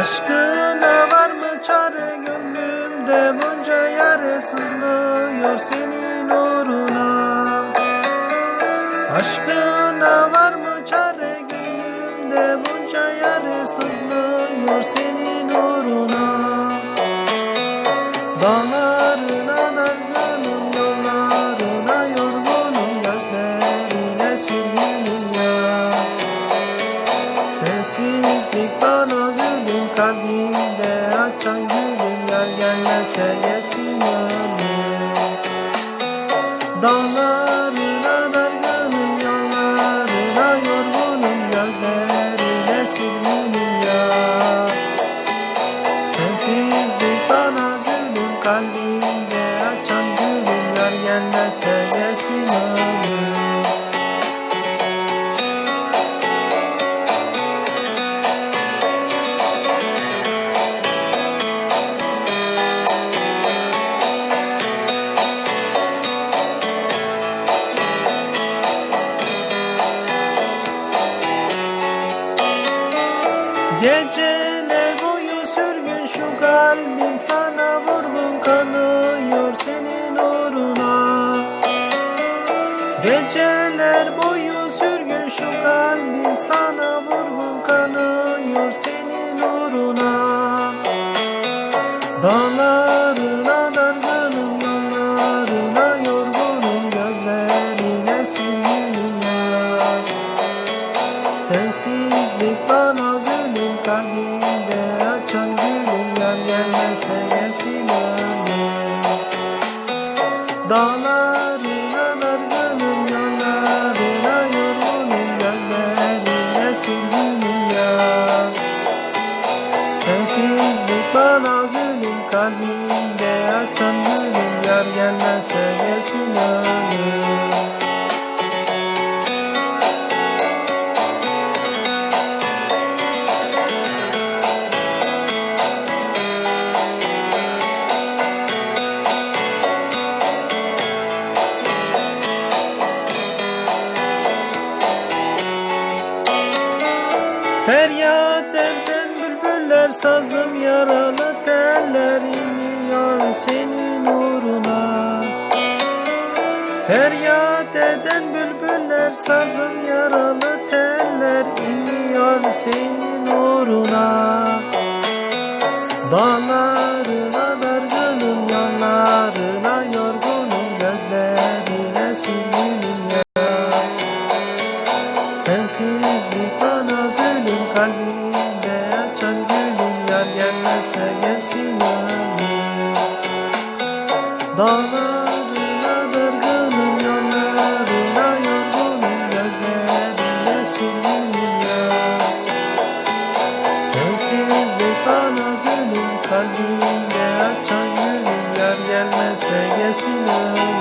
Aşkına var mı çare gönlümde bunca yere sızlıyor senin uğruna? Aşkına var mı çare gönlümde bunca yere sızlıyor senin uğruna? Dağlar kalbimde Geceler boyu sürgün şu kalbim sana vurgun kanıyor senin uğruna. Geceler boyu sürgün şu kalbim sana vurgun kanıyor senin Sensizlik bana zulüm kalbimde açan gülüm Yar gelmezse gelsin ömrüm Dağlarına dargınım yollarına yorgunum Gözlerine sürgünüm ya. Sensizlik bana zulüm kalbimde açan gülüm Yar gelmezse gelsin ömrüm Feryat eden bülbüller sazım yaralı teller iniyor senin uğruna. Feryat eden bülbüller sazım yaralı teller iniyor senin uğruna. Dağlarına dargınım yanlarına Gelmezse gelsin ömrüm Dağlarına dargınım yollarına yorgunum Gözlerine sürgünüm ya Sensizlik bana zulüm kalbimde açan gülüm Yar gelmezse gelsin. ömrüm